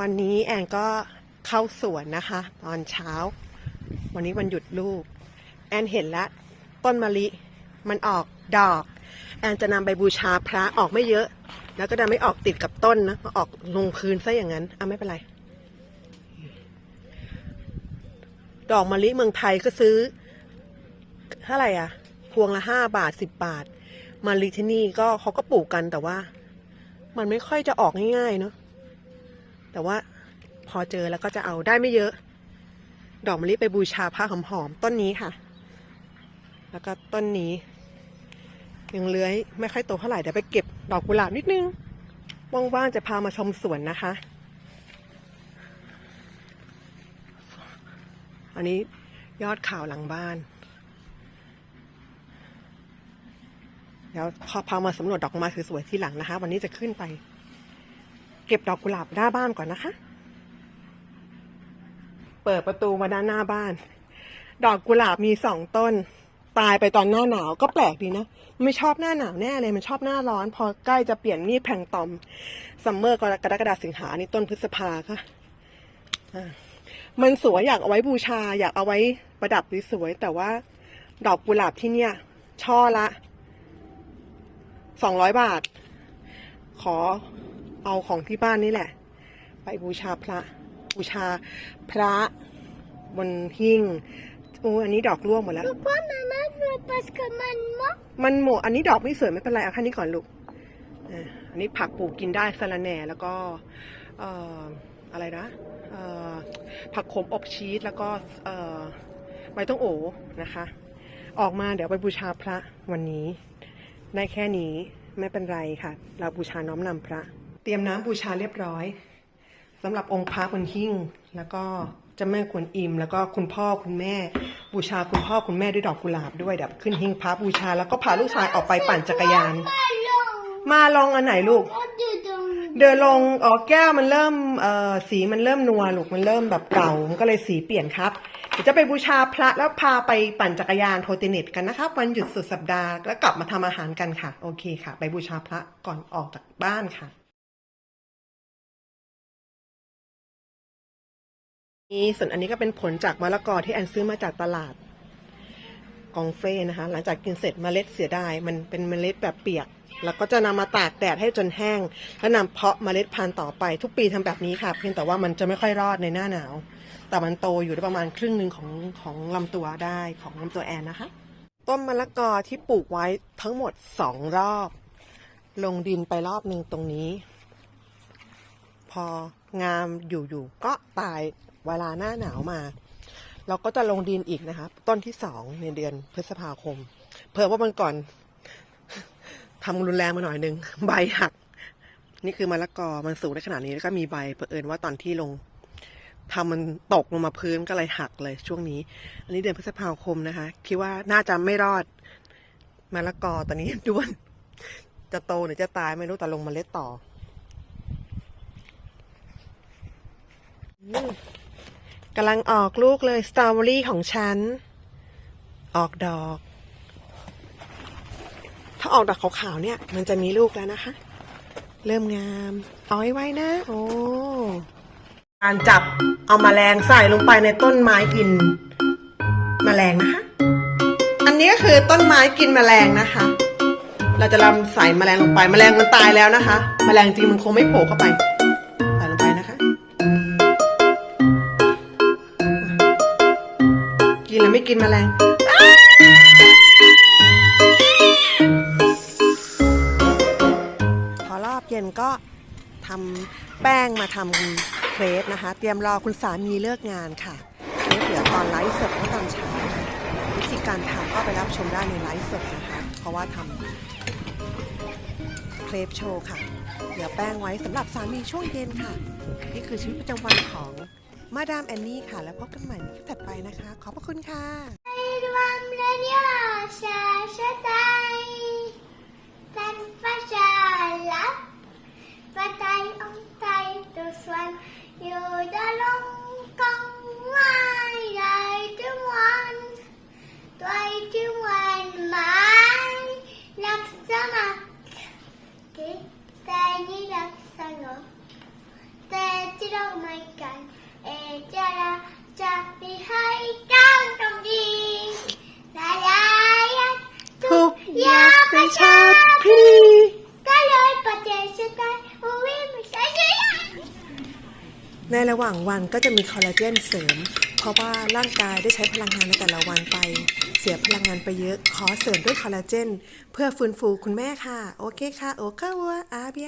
วันนี้แอนก็เข้าสวนนะคะ ตอนเช้า วันนี้วันหยุดลูก แอนเห็นแล้วต้นมะลิมันออกดอก แอนจะนำไปบูชาพระออกไม่เยอะ แล้วก็จะไม่ออกติดกับต้นนะออกลงพื้นซะอย่างนั้นอะไม่เป็นไร ดอกมะลิเมืองไทยก็ซื้อเท่าไหร่อะ พวงละห้าบาทสิบบาทมะลิที่นี่ก็เขาก็ปลูกกันแต่ว่า มันไม่ค่อยจะออกง่ายๆเนาะ แต่ว่าพอเจอแล้วก็จะเอาได้ไม่เยอะ ดอกมะลิไปบูชาพระหอมๆต้นนี้ค่ะ แล้วก็ต้นนี้ ยังเลื้อยไม่ค่อยโตเท่าไหร่เดี๋ยวไปเก็บดอกกุหลาบนิดนึงว่างๆจะพามาชมสวนนะคะ อันนี้ยอดข่าวหลังบ้านเดี๋ยวพอพามาสำรวจดอกไม้สวยๆที่หลังนะคะ วันนี้จะขึ้นไป เก็บดอกกุหลาบหน้าบ้านก่อนนะคะ เปิดประตูมาด้านหน้าบ้าน ดอกกุหลาบมีสองต้น ตายไปตอนหน้าหนาวก็แปลกดีนะไม่ชอบหน้าหนาวแน่เลยมันชอบหน้าร้อน พอใกล้จะเปลี่ยนนี่แพงตอมซัมเมอร์กรกฎาสิงหานี่ต้นพฤษภาค่ะมันสวยอยากเอาไว้บูชา อยากเอาไว้ประดับสวยๆแต่ว่า ดอกกุหลาบที่เนี่ย ช่อละสองร้อยบาท ขอ เอาของที่บ้านนี่แหละ ไปบูชาพระ บูชาพระบนหิ้งโอ้อันนี้ดอกร่วงหมดแล้ว Pourquoi maman veut Parce que maman... มันหมดอันนี้ดอกไม่สวยไม่เป็นไรเอาแค่นี้ก่อนลูกอ่าอันนี้ผักปลูกกินได้สะระแหน่แล้วก็เอ่ออะไรนะเอ่อผักขมอบชีสแล้วก็เอ่อใบต้องโอนะคะ ออกมาเดี๋ยวไปบูชาพระวันนี้ ได้แค่นี้ไม่เป็นไรค่ะ เราบูชาน้อมนำพระ เตรียมน้ำบูชาเรียบร้อยสำหรับองค์พระบนหิ้งแล้วก็เจ้าแม่กวนอิม แล้วก็คุณพ่อคุณแม่ บูชาคุณพ่อคุณแม่ด้วยดอกกุหลาบด้วยเดี๋ยวขึ้นหิ้งพระบูชา แล้วก็พาลูกชายออกไปปั่นจักรยาน มาลองอันไหนลูก เดินลงอ๋อแก้วมันเริ่มเอ่อสีมันเริ่มนัวลูกมันเริ่มแบบเก่ามันก็เลยสีเปลี่ยนครับเดี๋ยวจะไปบูชาพระแล้วพาไปปั่นจักรยานโทติเน็ตกันนะครับวันหยุดสุดสัปดาห์แล้วกลับมาทำอาหารกันค่ะ โอเคค่ะ ไปบูชาพระก่อนออกจากบ้านค่ะ นี่ส่วนอันนี้ก็เป็นผลจากมะละกอที่แอนซื้อมาจากตลาดกองเฟ่นะคะ หลังจากกินเสร็จเมล็ดเสียดายมันเป็นเมล็ดแบบเปียก แล้วก็จะนำมาตากแดดให้จนแห้ง แล้วนำเพาะเมล็ดพันธุ์ต่อไป ทุกปีทำแบบนี้ค่ะ เพียงแต่ว่ามันจะไม่ค่อยรอดในหน้าหนาว แต่มันโตอยู่ได้ประมาณครึ่งหนึ่งของของลำตัวได้ของลำตัวแอนนะคะ ต้นมะละกอที่ปลูกไว้ทั้งหมดสองรอบ ลงดินไปรอบหนึ่งตรงนี้ พองามอยู่ๆก็ตาย เวลาหน้าหนาวมา เราก็จะลงดินอีกนะคะต้นที่สองในเดือนพฤษภาคม เผื่อว่ามันก่อนทำรุนแรงมาหน่อยนึง ใบหัก นี่คือมะละกอมันสูงได้ขนาดนี้แล้วก็มีใบเผอิญว่าตอนที่ลงทำมันตกลงมาพื้นก็เลยหักเลยช่วงนี้ อันนี้เดือนพฤษภาคมนะคะ คิดว่าน่าจะไม่รอดมะละกอตอนนี้ด้วน จะโตหรือจะตายไม่รู้แต่ลงเมล็ดต่อ กำลังออกลูกเลยสตรอเบอรี่ของฉัน ออกดอก ถ้าออกดอกขาวๆเนี่ย มันจะมีลูกแล้วนะคะ เริ่มงามเอาไว้ไว้นะ โอ้การจับเอามาแมลงใส่ลงไปในต้นไม้กินมแมลงนะคะ อันนี้ก็คือต้นไม้กินแมลงนะคะ เราจะลำใส่แมลงลงไปแมลงมันตายแล้วนะคะแมลงจริงมันคงไม่โผล่เข้าไป กินแมลงพอรอบเย็นก็ทำแป้งมาทำเครปนะคะ เตรียมรอคุณสามีเลิกงานค่ะเครปเหลือตอนไลฟ์สดเมื่อตอนเช้าวิธีการทำก็ไปรับชมได้ในไลฟ์สดนะคะ เพราะว่าทำเครปโชว์ค่ะเดี๋ยวแป้งไว้สำหรับสามีช่วงเย็นค่ะ นี่คือชีวิตประจำวันของ มาดามแอนนี่ค่ะ แล้วพบกันใหม่ในคลิปถัดไปนะคะ ขอบพระคุณค่ะ Doam lenia sa sa tay Tan fa sa lap Và tay ông tay từ xuân Dù đã lông công ngoài Đời chứ ngoan Tôi chứ ngoan mãi Lắc sa mặt Cái tay như lắc sa ngược แต่ที่เราไม่กัน เอจะราจะมีให้ก้าวตรงดีลาลายัน ทุกอยาก เป็นชาติพีก็เลยปฏิเสธได้โอ้ยไม่ใช่ใช่ในระหว่างวันก็จะมีคอลลาเจนเสริม เพราะว่าร่างกายได้ใช้พลังงานในแต่ละวันไป เสียพลังงานไปเยอะ ขอเสริมด้วยคอลลาเจน เพื่อฟื้นฟูคุณแม่ค่ะ โอเคค่ะ โอเควัวอาเบีย